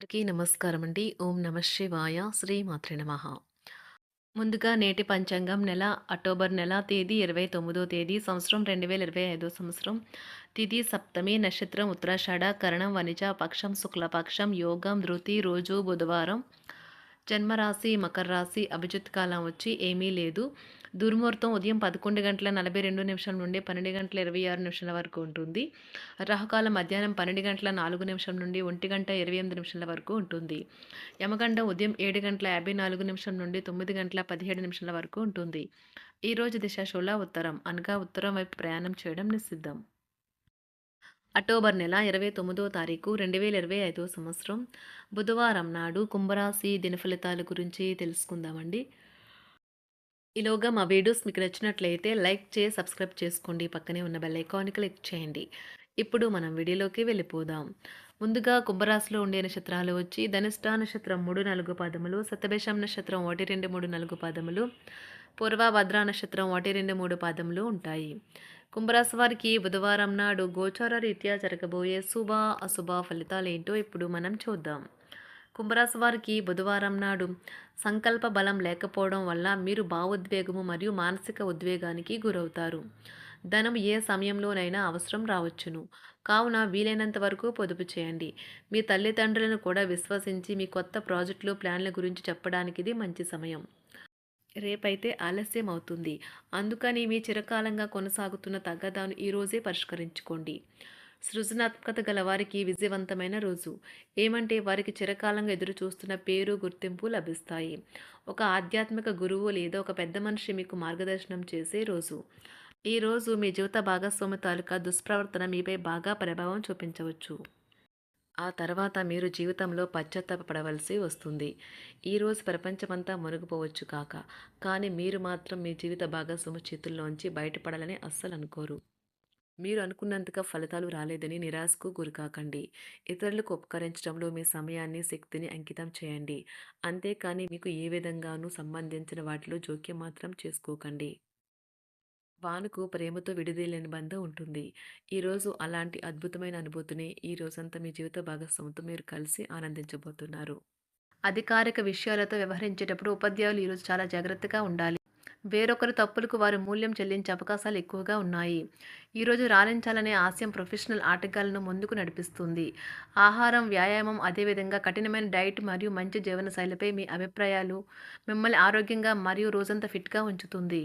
అందరికీ నమస్కారం అండి. ఓం నమ శివాయ. శ్రీ మాత్రే నమః. ముందుగా నేటి పంచాంగం నెల అక్టోబర్ నెల తేదీ 29దో తేదీ సంవత్సరం 2025 సంవత్సరం తిథి సప్తమి నక్షత్రం ఉత్తరాషాఢ కరణం వనిజ పక్షం శుక్లపక్షం యోగం ధృతి రోజు బుధవారం జన్మరాశి మకర రాశి అభిజిత్ కాలం వచ్చి ఏమీ లేదు దుర్ముహూర్తం ఉదయం పదకొండు గంటల నలభై రెండు నిమిషం నుండి పన్నెండు గంటల ఇరవై ఆరు నిమిషాల వరకు ఉంటుంది. రాహుకాలం మధ్యాహ్నం పన్నెండు గంటల నాలుగు నిమిషం నుండి ఒంటి గంట ఇరవై ఎనిమిది నిమిషాల వరకు ఉంటుంది. యమగండం ఉదయం ఏడు గంటల యాభై నాలుగు నిమిషం నుండి తొమ్మిది గంటల పదిహేడు నిమిషాల వరకు ఉంటుంది. ఈరోజు దిశ ఉత్తరం. అనగా ఉత్తరం వైపు ప్రయాణం చేయడం నిషిద్ధం. అక్టోబర్ నెల ఇరవై తొమ్మిదో తారీఖు రెండు వేల ఇరవై ఐదో సంవత్సరం. బుధవారం నాడు కుంభరాశి దినఫలితాల గురించి తెలుసుకుందామండి. ఈలోగా మా వీడియోస్ మీకు నచ్చినట్లయితే లైక్ చేసి సబ్స్క్రైబ్ చేసుకోండి. పక్కనే ఉన్న బెల్ ఐకాన్ క్లిక్ చేయండి. ఇప్పుడు మనం వీడియోలోకి వెళ్ళిపోదాం. ముందుగా కుంభరాశిలో ఉండే నక్షత్రాలు వచ్చి ధనిష్ట నక్షత్రం మూడు నాలుగు పాదములు సతభేషం నక్షత్రం ఒకటి రెండు మూడు నాలుగు పాదములు పూర్వభద్ర నక్షత్రం ఒకటి రెండు మూడు పాదములు ఉంటాయి. కుంభరాశి వారికి బుధవారం నాడు గోచార రీత్యా జరగబోయే శుభ అశుభ ఫలితాలు ఏంటో ఇప్పుడు మనం చూద్దాం. కుంభరాశి వారికి బుధవారం నాడు సంకల్ప బలం లేకపోవడం వల్ల మీరు భావోద్వేగము మరియు మానసిక ఉద్వేగానికి గురవుతారు. ధనం ఏ సమయంలోనైనా అవసరం రావచ్చును. కావున వీలైనంత వరకు పొదుపు చేయండి. మీ తల్లిదండ్రులను కూడా విశ్వసించి మీ కొత్త ప్రాజెక్టులు ప్లాన్ల గురించి చెప్పడానికి ఇది మంచి సమయం. రేపైతే ఆలస్యం అవుతుంది. అందుకని మీ చిరకాలంగా కొనసాగుతున్న తగ్గదాను ఈరోజే పరిష్కరించుకోండి. సృజనాత్మకత గల వారికి విజయవంతమైన రోజు. ఏమంటే వారికి చిరకాలంగా ఎదురు చూస్తున్న పేరు గుర్తింపు లభిస్తాయి. ఒక ఆధ్యాత్మిక గురువు లేదా ఒక పెద్ద మనిషి మీకు మార్గదర్శనం చేసే రోజు. ఈ రోజు మీ జీవిత భాగస్వామి తాలూకా దుష్ప్రవర్తన మీపై బాగా ప్రభావం చూపించవచ్చు. ఆ తర్వాత మీరు జీవితంలో పశ్చాత్తాపడవలసి వస్తుంది. ఈరోజు ప్రపంచమంతా మునిగిపోవచ్చు కాక కానీ మీరు మాత్రం మీ జీవిత భాగస్వామి చేతుల్లోంచి బయటపడాలని అస్సలు అనుకోరు. మీరు అనుకున్నంతగా ఫలితాలు రాలేదని నిరాశకు గురికాకండి ఇతరులకు ఉపకరించడంలో మీ సమయాన్ని శక్తిని అంకితం చేయండి. అంతేకాని మీకు ఏ విధంగానూ సంబంధించిన వాటిలో జోక్యం మాత్రం చేసుకోకండి. వానుకు ప్రేమతో విడిదేలేని బంధం ఉంటుంది. ఈరోజు అలాంటి అద్భుతమైన అనుభూతిని ఈ రోజంతా మీ జీవిత భాగస్వామితో మీరు కలిసి ఆనందించబోతున్నారు. అధికారిక విషయాలతో వ్యవహరించేటప్పుడు ఉపాధ్యాయులు ఈరోజు చాలా జాగ్రత్తగా ఉండాలి. వేరొకరి తప్పులకు వారు మూల్యం చెల్లించే అవకాశాలు ఎక్కువగా ఉన్నాయి. ఈరోజు రాణించాలనే ఆశయం ప్రొఫెషనల్ ఆటగాళ్ళను ముందుకు నడిపిస్తుంది. ఆహారం వ్యాయామం అదేవిధంగా కఠినమైన డైట్ మరియు మంచి జీవనశైలిపై మీ అభిప్రాయాలు మిమ్మల్ని ఆరోగ్యంగా మరియు రోజంతా ఫిట్గా ఉంచుతుంది.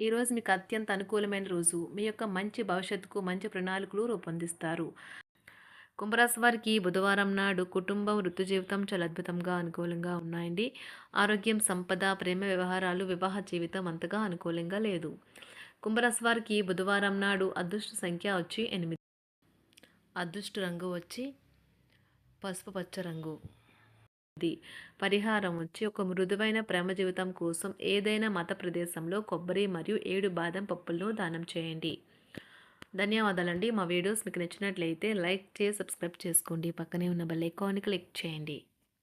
ఈరోజు మీకు అత్యంత అనుకూలమైన రోజు. మీ యొక్క మంచి భవిష్యత్తుకు మంచి ప్రణాళికలు రూపొందిస్తారు. కుంభరాశి వారికి బుధవారం నాడు కుటుంబం వృత్తి జీవితం చాలా అద్భుతంగా అనుకూలంగా ఉన్నాయండి. ఆరోగ్యం సంపద ప్రేమ వ్యవహారాలు వివాహ జీవితం అంతగా అనుకూలంగా లేదు. కుంభరాశి వారికి బుధవారం నాడు అదృష్ట సంఖ్య వచ్చి ఎనిమిది. అదృష్ట రంగు వచ్చి పసుపు పచ్చ రంగు. పరిహారం వచ్చి ఒక మృదువైన ప్రేమ జీవితం కోసం ఏదైనా మత ప్రదేశంలో కొబ్బరి మరియు ఏడు బాదం పప్పులను దానం చేయండి. ధన్యవాదాలండి. మా వీడియోస్ మీకు నచ్చినట్లయితే లైక్ చేసి సబ్స్క్రైబ్ చేసుకోండి. పక్కనే ఉన్న బెల్ ఐకాన్ క్లిక్ చేయండి.